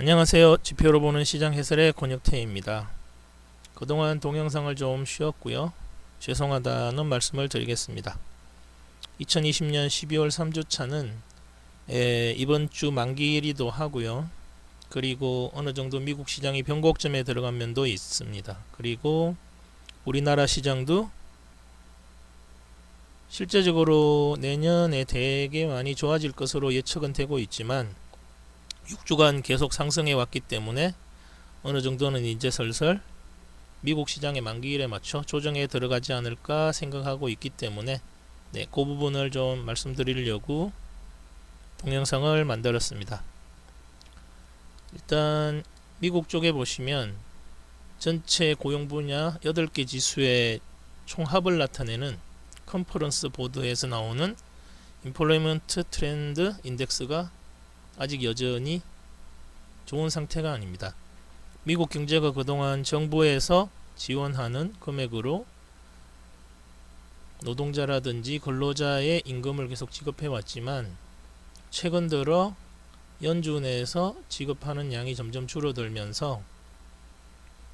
안녕하세요. 지표로 보는 시장 해설의 권혁태입니다. 그동안 동영상을 좀 쉬었고요. 죄송하다는 말씀을 드리겠습니다. 2020년 12월 3주차는 이번 주 만기일이도 하고요. 그리고 어느 정도 미국 시장이 변곡점에 들어간 면도 있습니다. 그리고 우리나라 시장도 실제적으로 내년에 되게 많이 좋아질 것으로 예측은 되고 있지만 6주간 계속 상승해 왔기 때문에 어느 정도는 이제 슬슬 미국 시장의 만기일에 맞춰 조정에 들어가지 않을까 생각하고 있기 때문에 네, 그 부분을 좀 말씀드리려고 동영상을 만들었습니다. 일단 미국 쪽에 보시면 전체 고용 분야 8개 지수의 총합을 나타내는 컨퍼런스 보드에서 나오는 인플레이먼트 트렌드 인덱스가 아직 여전히 좋은 상태가 아닙니다. 미국 경제가 그동안 정부에서 지원하는 금액으로 노동자라든지 근로자의 임금을 계속 지급해 왔지만 최근 들어 연준 내에서 지급하는 양이 점점 줄어들면서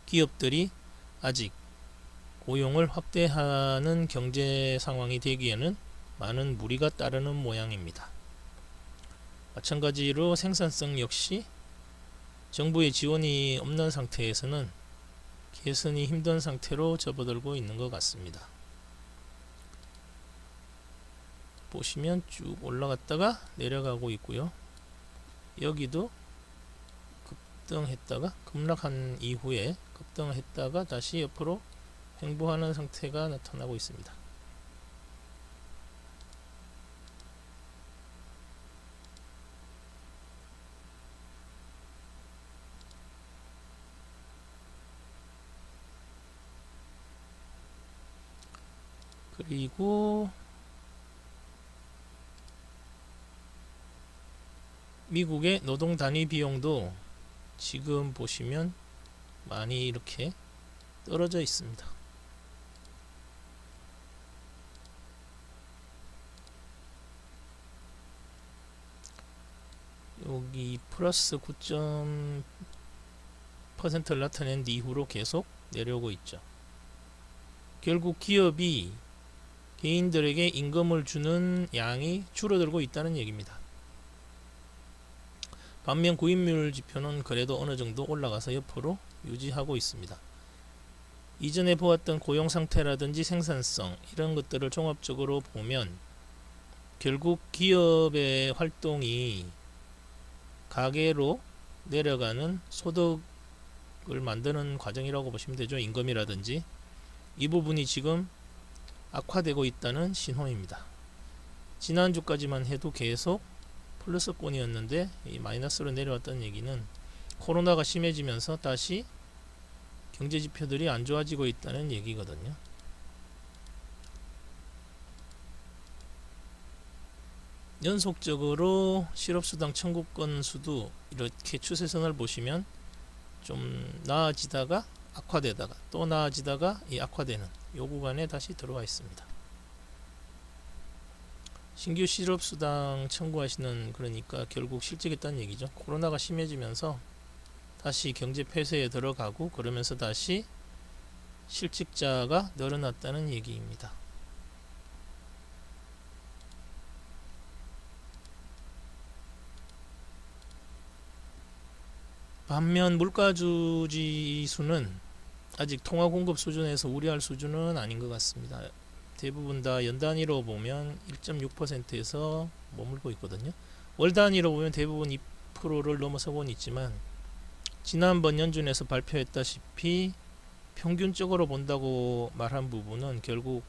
기업들이 아직 고용을 확대하는 경제 상황이 되기에는 많은 무리가 따르는 모양입니다. 마찬가지로 생산성 역시 정부의 지원이 없는 상태에서는 개선이 힘든 상태로 접어들고 있는 것 같습니다. 보시면 쭉 올라갔다가 내려가고 있고요. 여기도 급등했다가 급락한 이후에 급등했다가 다시 옆으로 횡보하는 상태가 나타나고 있습니다. 그리고 미국의 노동 단위 비용도 지금 보시면 많이 이렇게 떨어져 있습니다. 여기 플러스 9.%를 나타낸 이후로 계속 내려오고 있죠. 결국 기업이 개인들에게 임금을 주는 양이 줄어들고 있다는 얘기입니다. 반면 구입률 지표는 그래도 어느 정도 올라가서 옆으로 유지하고 있습니다. 이전에 보았던 고용 상태라든지 생산성 이런 것들을 종합적으로 보면 결국 기업의 활동이 가계로 내려가는 소득을 만드는 과정이라고 보시면 되죠. 임금이라든지 이 부분이 지금 악화되고 있다는 신호입니다. 지난주까지만 해도 계속 플러스권이었는데 이 마이너스로 내려왔다는 얘기는 코로나가 심해지면서 다시 경제 지표들이 안 좋아지고 있다는 얘기거든요. 연속적으로 실업수당 청구권 수도 이렇게 추세선을 보시면 좀 나아지다가 악화되다가 또 나아지다가 이 악화되는 요 구간에 다시 들어와 있습니다. 신규 실업 수당 청구하시는 그러니까 결국 실직했다는 얘기죠. 코로나가 심해지면서 다시 경제 폐쇄에 들어가고 그러면서 다시 실직자가 늘어났다는 얘기입니다. 반면 물가주 지수는 아직 통화 공급 수준에서 우려할 수준은 아닌 것 같습니다. 대부분 다 연 단위로 보면 1.6%에서 머물고 있거든요. 월 단위로 보면 대부분 2%를 넘어서곤 있지만 지난번 연준에서 발표했다시피 평균적으로 본다고 말한 부분은 결국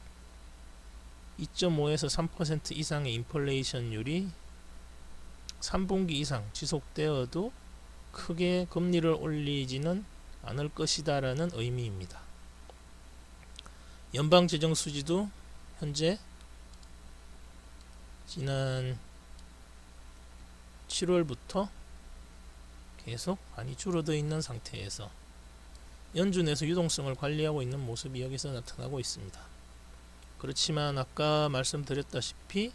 2.5에서 3% 이상의 인플레이션율이 3분기 이상 지속되어도 크게 금리를 올리지는 않을 것이다라는 의미입니다. 연방 재정 수지도 현재 지난 7월부터 계속 많이 줄어들 있는 상태에서 연준에서 유동성을 관리하고 있는 모습이 여기서 나타나고 있습니다. 그렇지만 아까 말씀드렸다시피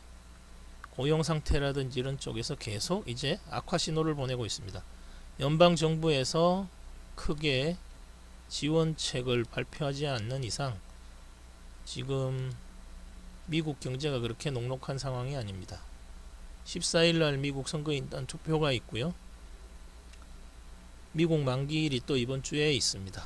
고용 상태라든지 이런 쪽에서 계속 이제 악화 신호를 보내고 있습니다. 연방 정부에서 크게 지원책을 발표하지 않는 이상 지금 미국 경제가 그렇게 녹록한 상황이 아닙니다. 14일 날 미국 선거인단 투표가 있고요. 미국 만기일이 또 이번 주에 있습니다.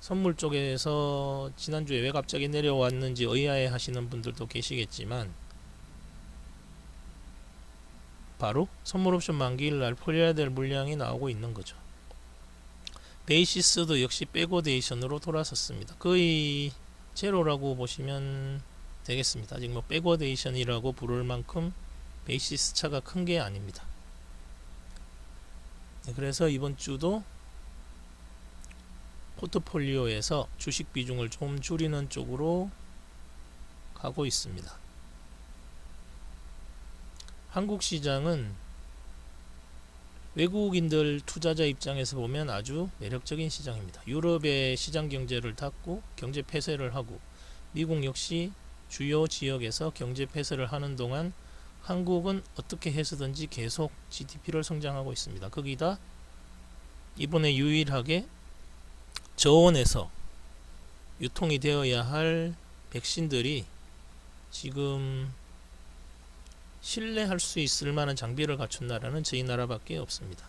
선물 쪽에서 지난주에 왜 갑자기 내려왔는지 의아해 하시는 분들도 계시겠지만 바로 선물 옵션 만기일 날 풀려야 될 물량이 나오고 있는 거죠. 베이시스도 역시 백워데이션으로 돌아섰습니다. 거의 제로라고 보시면 되겠습니다. 아직 뭐 백워데이션이라고 부를 만큼 베이시스 차가 큰 게 아닙니다. 네, 그래서 이번 주도 포트폴리오에서 주식 비중을 좀 줄이는 쪽으로 가고 있습니다. 한국 시장은 외국인들 투자자 입장에서 보면 아주 매력적인 시장입니다. 유럽의 시장 경제를 닫고 경제 폐쇄를 하고 미국 역시 주요 지역에서 경제 폐쇄를 하는 동안 한국은 어떻게 해서든지 계속 GDP를 성장하고 있습니다. 거기다 이번에 유일하게 저온에서 유통이 되어야 할 백신들이 지금 신뢰할 수 있을 만한 장비를 갖춘 나라는 저희 나라밖에 없습니다.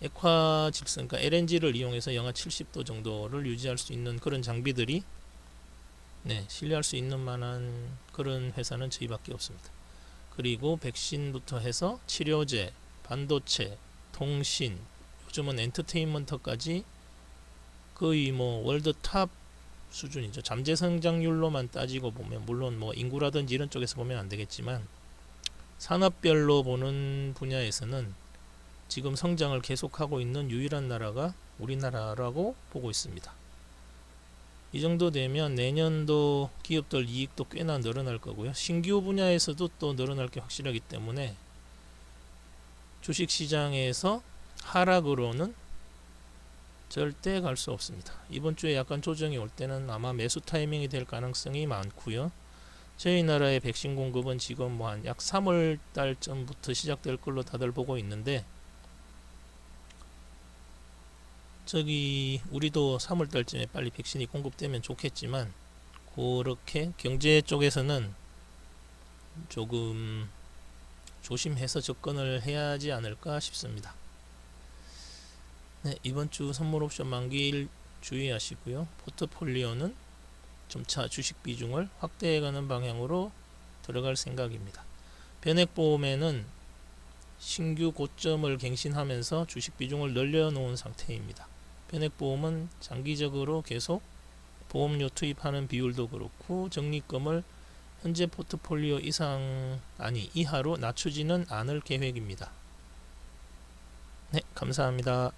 액화 직선, 그러니까 LNG를 이용해서 영하 70도 정도를 유지할 수 있는 그런 장비들이 네, 신뢰할 수 있는 만한 그런 회사는 저희밖에 없습니다. 그리고 백신부터 해서 치료제, 반도체, 통신, 요즘은 엔터테인먼트까지 거의 뭐 월드 탑 수준이죠. 잠재 성장률로만 따지고 보면 물론 뭐 인구라든지 이런 쪽에서 보면 안 되겠지만 산업별로 보는 분야에서는 지금 성장을 계속하고 있는 유일한 나라가 우리나라라고 보고 있습니다. 이 정도 되면 내년도 기업들 이익도 꽤나 늘어날 거고요. 신규 분야에서도 또 늘어날 게 확실하기 때문에 주식 시장에서 하락으로는 절대 갈 수 없습니다. 이번 주에 약간 조정이 올 때는 아마 매수 타이밍이 될 가능성이 많고요. 저희 나라의 백신 공급은 지금 뭐 한 약 3월 달쯤부터 시작될 걸로 다들 보고 있는데 저기 우리도 3월 달쯤에 빨리 백신이 공급되면 좋겠지만 그렇게 경제 쪽에서는 조금 조심해서 접근을 해야 하지 않을까 싶습니다. 네, 이번 주 선물 옵션 만기일 주의하시고요. 포트폴리오는 점차 주식 비중을 확대해가는 방향으로 들어갈 생각입니다. 변액보험에는 신규 고점을 갱신하면서 주식 비중을 늘려놓은 상태입니다. 변액보험은 장기적으로 계속 보험료 투입하는 비율도 그렇고 적립금을 현재 포트폴리오 이상 아니 이하로 낮추지는 않을 계획입니다. 네, 감사합니다.